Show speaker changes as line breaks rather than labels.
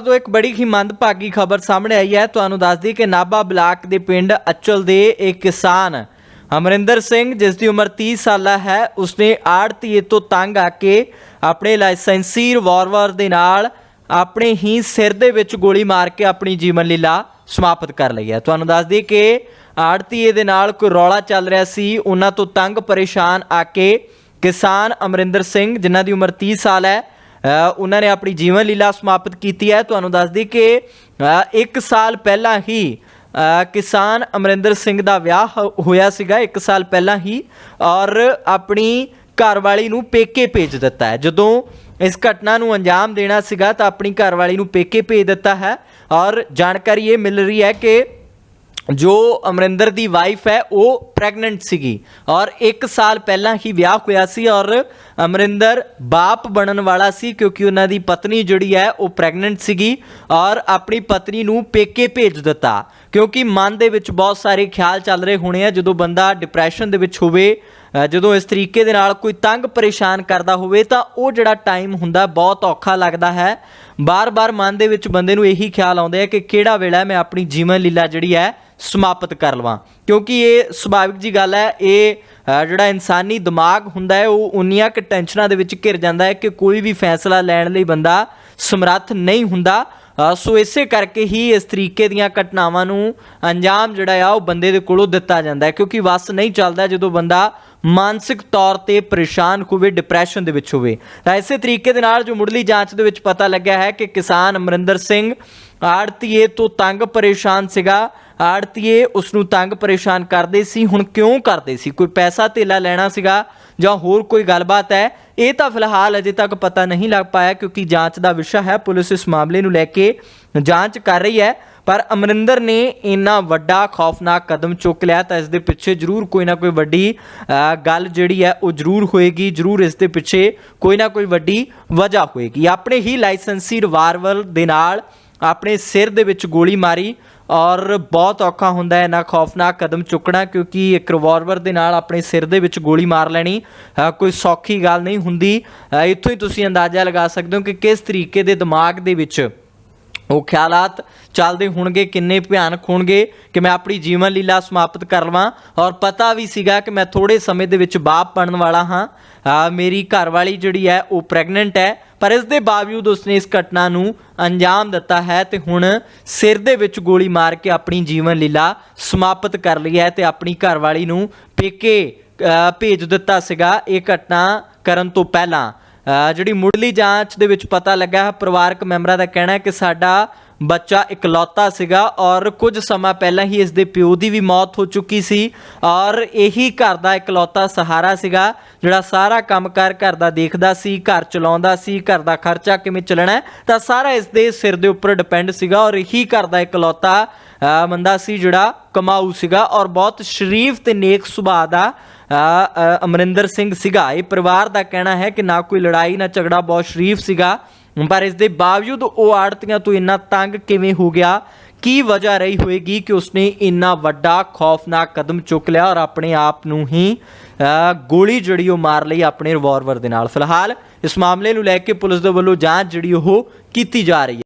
ਤੋਂ ਇੱਕ ਬੜੀ ਹੀ ਮੰਦਭਾਗੀ ਖਬਰ ਸਾਹਮਣੇ ਆਈ ਹੈ। ਤੁਹਾਨੂੰ ਦੱਸ ਦਈਏ ਕਿ ਨਾਭਾ ਬਲਾਕ ਦੇ ਪਿੰਡ ਅਚਲ ਦੇ ਇੱਕ ਕਿਸਾਨ ਅਮਰਿੰਦਰ ਸਿੰਘ, ਜਿਸ ਦੀ ਉਮਰ 30 ਸਾਲਾ ਹੈ, ਉਸਨੇ ਆੜਤੀਏ ਤੋਂ ਤੰਗ ਆ ਕੇ ਆਪਣੇ ਲਾਇਸੈਂਸੀ ਰਿਵਾਲਵਰ ਦੇ ਨਾਲ ਆਪਣੇ ਹੀ ਸਿਰ ਦੇ ਵਿੱਚ ਗੋਲੀ ਮਾਰ ਕੇ ਆਪਣੀ ਜੀਵਨ ਲੀਲਾ ਸਮਾਪਤ ਕਰ ਲਈ ਹੈ। ਤੁਹਾਨੂੰ ਦੱਸ ਦਈਏ ਕਿ ਆੜਤੀਏ ਦੇ ਨਾਲ ਕੋਈ ਰੌਲਾ ਚੱਲ ਰਿਹਾ ਸੀ। ਉਹਨਾਂ ਤੋਂ ਤੰਗ ਪਰੇਸ਼ਾਨ ਆ ਕੇ ਕਿਸਾਨ ਅਮਰਿੰਦਰ ਸਿੰਘ, ਜਿਨ੍ਹਾਂ ਦੀ ਉਮਰ 30 ਸਾਲ ਹੈ ਉਹਨਾਂ ਨੇ ਆਪਣੀ ਜੀਵਨ ਲੀਲਾ ਸਮਾਪਤ ਕੀਤੀ ਹੈ। ਤੁਹਾਨੂੰ ਦੱਸ ਦਈਏ ਕਿ ਅ, ਇੱਕ ਸਾਲ ਪਹਿਲਾਂ ਹੀ ਕਿਸਾਨ ਅਮਰਿੰਦਰ ਸਿੰਘ ਦਾ ਵਿਆਹ ਹੋਇਆ ਸੀਗਾ। ਇੱਕ ਸਾਲ ਪਹਿਲਾਂ ਹੀ ਔਰ ਆਪਣੀ ਘਰਵਾਲੀ ਨੂੰ ਪੇਕੇ ਭੇਜ ਦਿੱਤਾ ਹੈ। ਜਦੋਂ ਇਸ ਘਟਨਾ ਨੂੰ ਅੰਜਾਮ ਦੇਣਾ ਸੀਗਾ ਤਾਂ ਆਪਣੀ ਘਰਵਾਲੀ ਨੂੰ ਪੇਕੇ ਭੇਜ ਦਿੱਤਾ ਹੈ। ਔਰ ਜਾਣਕਾਰੀ ਇਹ ਮਿਲ ਰਹੀ ਹੈ ਕਿ ਜੋ ਅਮਰਿੰਦਰ ਦੀ ਵਾਈਫ ਹੈ, ਉਹ ਪ੍ਰੈਗਨੈਂਟ ਸੀਗੀ ਔਰ 1 ਸਾਲ ਪਹਿਲਾਂ ਹੀ ਵਿਆਹ ਹੋਇਆ ਸੀ ਔਰ ਅਮਰਿੰਦਰ ਬਾਪ ਬਣਨ ਵਾਲਾ ਸੀ ਕਿਉਂਕਿ ਉਹਨਾਂ ਦੀ ਪਤਨੀ ਜਿਹੜੀ ਹੈ, ਉਹ ਪ੍ਰੈਗਨੈਂਟ ਸੀਗੀ ਔਰ ਆਪਣੀ ਪਤਨੀ ਨੂੰ ਪੇਕੇ ਭੇਜ ਦਿੱਤਾ। ਕਿਉਂਕਿ ਮਨ ਦੇ ਵਿੱਚ ਬਹੁਤ ਸਾਰੇ ਖਿਆਲ ਚੱਲ ਰਹੇ ਹੋਣੇ ਆ ਜਦੋਂ ਬੰਦਾ ਡਿਪਰੈਸ਼ਨ ਦੇ ਵਿੱਚ ਹੋਵੇ ਜਦੋਂ ਇਸ ਤਰੀਕੇ ਦੇ ਨਾਲ ਕੋਈ ਤੰਗ ਪਰੇਸ਼ਾਨ ਕਰਦਾ ਹੋਵੇ ਤਾਂ ਉਹ ਜਿਹੜਾ ਟਾਈਮ ਹੁੰਦਾ ਬਹੁਤ ਔਖਾ ਲੱਗਦਾ ਹੈ। ਬਾਰ-ਬਾਰ ਮਨ ਦੇ ਵਿੱਚ ਬੰਦੇ ਨੂੰ ਇਹੀ ਖਿਆਲ ਆਉਂਦੇ ਹੈ ਕਿ ਕਿਹੜਾ ਵੇਲਾ ਮੈਂ ਆਪਣੀ ਜੀਵਨ ਲੀਲਾ ਜਿਹੜੀ ਹੈ, ਸਮਾਪਤ ਕਰ ਲਵਾਂ। ਕਿਉਂਕਿ ਇਹ ਸੁਭਾਵਿਕ ਜੀ ਗੱਲ ਹੈ, ਇਹ ਜਿਹੜਾ ਇਨਸਾਨੀ ਦਿਮਾਗ ਹੁੰਦਾ ਹੈ, ਉਹ ਉਨੀਆਂ ਕਿ ਟੈਨਸ਼ਨਾਂ ਦੇ ਵਿੱਚ ਘਿਰ ਜਾਂਦਾ ਹੈ ਕਿ ਕੋਈ ਵੀ ਫੈਸਲਾ ਲੈਣ ਲਈ ਬੰਦਾ ਸਮਰੱਥ ਨਹੀਂ ਹੁੰਦਾ। ਸੋ ਇਸੇ ਕਰਕੇ ਹੀ ਇਸ ਤਰੀਕੇ ਦੀਆਂ ਘਟਨਾਵਾਂ ਨੂੰ ਅੰਜਾਮ ਜਿਹੜਾ ਆ, ਉਹ ਬੰਦੇ ਦੇ ਕੋਲੋਂ ਦਿੱਤਾ ਜਾਂਦਾ ਹੈ। ਕਿਉਂਕਿ ਵਸ ਨਹੀਂ ਚੱਲਦਾ ਜਦੋਂ ਬੰਦਾ ਮਾਨਸਿਕ ਤੌਰ ਤੇ ਪਰੇਸ਼ਾਨ ਹੋਵੇ ਡਿਪਰੈਸ਼ਨ ਦੇ ਵਿੱਚ ਹੋਵੇ। ਤਾਂ ਇਸੇ ਤਰੀਕੇ ਦੇ ਨਾਲ ਜੋ ਮੁੱਢਲੀ ਜਾਂਚ ਦੇ ਵਿੱਚ ਪਤਾ ਲੱਗਿਆ ਹੈ ਕਿ ਕਿਸਾਨ ਅਮਰਿੰਦਰ ਸਿੰਘ ਆੜਤੀਏ ਤੋਂ ਤੰਗ ਪਰੇਸ਼ਾਨ ਸੀਗਾ। ਆੜਤੀਏ ਉਸ ਨੂੰ ਤੰਗ ਪਰੇਸ਼ਾਨ ਕਰਦੇ ਸੀ, ਹੁਣ ਕਿਉਂ ਕਰਦੇ ਸੀ? ਕੋਈ ਪੈਸਾ ਧੇਲਾ ਲੈਣਾ ਸੀਗਾ ਜਾਂ ਹੋਰ ਕੋਈ ਗੱਲਬਾਤ ਹੈ? ਇਹ ਤਾਂ ਫਿਲਹਾਲ ਅਜੇ ਤੱਕ ਪਤਾ ਨਹੀਂ ਲੱਗ ਪਾਇਆ ਕਿਉਂਕਿ ਜਾਂਚ ਦਾ ਵਿਸ਼ਾ ਹੈ। ਪੁਲਿਸ ਇਸ ਮਾਮਲੇ ਨੂੰ ਲੈ ਕੇ ਜਾਂਚ ਕਰ ਰਹੀ ਹੈ। ਪਰ ਅਮਰਿੰਦਰ ਨੇ ਇੰਨਾ ਵੱਡਾ ਖੌਫਨਾਕ ਕਦਮ ਚੁੱਕ ਲਿਆ ਤਾਂ ਇਸ ਦੇ ਪਿੱਛੇ ਜ਼ਰੂਰ ਕੋਈ ਨਾ ਕੋਈ ਵੱਡੀ ਗੱਲ ਜਿਹੜੀ ਹੈ ਉਹ ਜ਼ਰੂਰ ਹੋਏਗੀ, ਜ਼ਰੂਰ ਇਸ ਦੇ ਪਿੱਛੇ ਕੋਈ ਨਾ ਕੋਈ ਵੱਡੀ ਵਜ੍ਹਾ ਹੋਏਗੀ। ਆਪਣੇ ਹੀ ਲਾਇਸੈਂਸੀ ਰਿਵਾਲਵਰ ਦੇ ਨਾਲ ਆਪਣੇ ਸਿਰ ਦੇ ਵਿੱਚ ਗੋਲੀ ਮਾਰੀ ਔਰ ਬਹੁਤ ਔਖਾ ਹੁੰਦਾ ਹੈ ਨਾ ਖੌਫਨਾਕ ਕਦਮ ਚੁੱਕਣਾ ਕਿਉਂਕਿ ਇੱਕ ਰਿਵਾਲਵਰ ਦੇ ਨਾਲ ਆਪਣੇ ਸਿਰ ਦੇ ਵਿੱਚ ਗੋਲੀ ਮਾਰ ਲੈਣੀ ਕੋਈ ਸੌਖੀ ਗੱਲ ਨਹੀਂ ਹੁੰਦੀ। ਇੱਥੋਂ ਹੀ ਤੁਸੀਂ ਅੰਦਾਜ਼ਾ ਲਗਾ ਸਕਦੇ ਹੋ ਕਿ ਕਿਸ ਤਰੀਕੇ ਦੇ ਦਿਮਾਗ ਦੇ ਵਿੱਚ ਉਹ ਖਿਆਲਾਤ ਚੱਲਦੇ ਹੋਣਗੇ ਕਿੰਨੇ ਭਿਆਨਕ ਹੋਣਗੇ ਕਿ ਮੈਂ ਆਪਣੀ ਜੀਵਨ ਲੀਲਾ ਸਮਾਪਤ ਕਰ ਲਵਾਂ। ਔਰ ਪਤਾ ਵੀ ਸੀਗਾ ਕਿ ਮੈਂ ਥੋੜੇ ਸਮੇਂ ਦੇ ਵਿੱਚ ਬਾਪ ਬਣਨ ਵਾਲਾ ਹਾਂ। ਆ, ਮੇਰੀ ਘਰਵਾਲੀ ਜਿਹੜੀ ਹੈ ਉਹ ਪ੍ਰੈਗਨੈਂਟ ਹੈ। ਪਰ ਇਸ ਦੇ ਬਾਵਜੂਦ ਉਸਨੇ ਇਸ ਘਟਨਾ ਨੂੰ ਅੰਜਾਮ ਦਿੱਤਾ ਹੈ ਤੇ ਹੁਣ ਸਿਰ ਦੇ ਵਿੱਚ ਗੋਲੀ ਮਾਰ ਕੇ ਆਪਣੀ ਜੀਵਨ ਲੀਲਾ ਸਮਾਪਤ ਕਰ ਲਈ ਹੈ ਤੇ ਆਪਣੀ ਘਰਵਾਲੀ ਨੂੰ ਪੇਕੇ ਭੇਜ ਦਿੱਤਾ ਸੀਗਾ। ਇਹ ਘਟਨਾ ਕਰਨ ਤੋਂ ਪਹਿਲਾਂ ਜਿਹੜੀ ਮੁੱਢਲੀ ਜਾਂਚ ਦੇ ਵਿੱਚ ਪਤਾ ਲੱਗਾ ਹੈ ਪਰਿਵਾਰਕ ਮੈਂਬਰਾਂ ਦਾ ਕਹਿਣਾ ਹੈ ਕਿ ਸਾਡਾ ਬੱਚਾ ਇਕਲੌਤਾ ਸੀਗਾ ਔਰ ਕੁਝ ਸਮਾਂ ਪਹਿਲਾਂ ਹੀ ਇਸ ਦੇ ਪਿਓ ਦੀ ਵੀ ਮੌਤ ਹੋ ਚੁੱਕੀ ਸੀ ਔਰ ਇਹੀ ਘਰ ਦਾ ਇਕਲੌਤਾ ਸਹਾਰਾ ਸੀਗਾ, ਜਿਹੜਾ ਸਾਰਾ ਕੰਮਕਾਰ ਘਰ ਦਾ ਦੇਖਦਾ ਸੀ, ਘਰ ਚਲਾਉਂਦਾ ਸੀ, ਘਰ ਦਾ ਖਰਚਾ ਕਿਵੇਂ ਚੱਲਣਾ ਤਾਂ ਸਾਰਾ ਇਸ ਦੇ ਸਿਰ ਦੇ ਉੱਪਰ ਡਿਪੈਂਡ ਸੀਗਾ ਔਰ ਇਹੀ ਘਰ ਦਾ ਇਕਲੌਤਾ ਬੰਦਾ ਸੀ ਜਿਹੜਾ ਕਮਾਊ ਸੀਗਾ ਔਰ ਬਹੁਤ ਸ਼ਰੀਫ ਤੇ ਨੇਕ ਸੁਭਾਅ ਦਾ ਅਮਰਿੰਦਰ ਸਿੰਘ ਸੀਗਾ। ਇਹ ਪਰਿਵਾਰ ਦਾ ਕਹਿਣਾ ਹੈ ਕਿ ਨਾ ਕੋਈ ਲੜਾਈ, ਨਾ ਝਗੜਾ, ਬਹੁਤ ਸ਼ਰੀਫ ਸੀਗਾ। ਪਰ ਇਸ ਦੇ ਬਾਵਜੂਦ ਉਹ ਆੜਤੀਆਂ ਤੋਂ ਇੰਨਾ ਤੰਗ ਕਿਵੇਂ ਹੋ ਗਿਆ? ਕੀ ਵਜ੍ਹਾ ਰਹੀ ਹੋਏਗੀ ਕਿ ਉਸਨੇ ਇੰਨਾ ਵੱਡਾ ਖੌਫਨਾਕ ਕਦਮ ਚੁੱਕ ਲਿਆ ਔਰ ਆਪਣੇ ਆਪ ਨੂੰ ਹੀ ਗੋਲੀ ਜਿਹੜੀ ਉਹ ਮਾਰ ਲਈ ਆਪਣੇ ਰਿਵਾਲਵਰ ਦੇ ਨਾਲ? ਫਿਲਹਾਲ ਇਸ ਮਾਮਲੇ ਨੂੰ ਲੈ ਕੇ ਪੁਲਿਸ ਦੇ ਵੱਲੋਂ ਜਾਂਚ ਜਿਹੜੀ ਉਹ ਕੀਤੀ ਜਾ ਰਹੀ ਹੈ।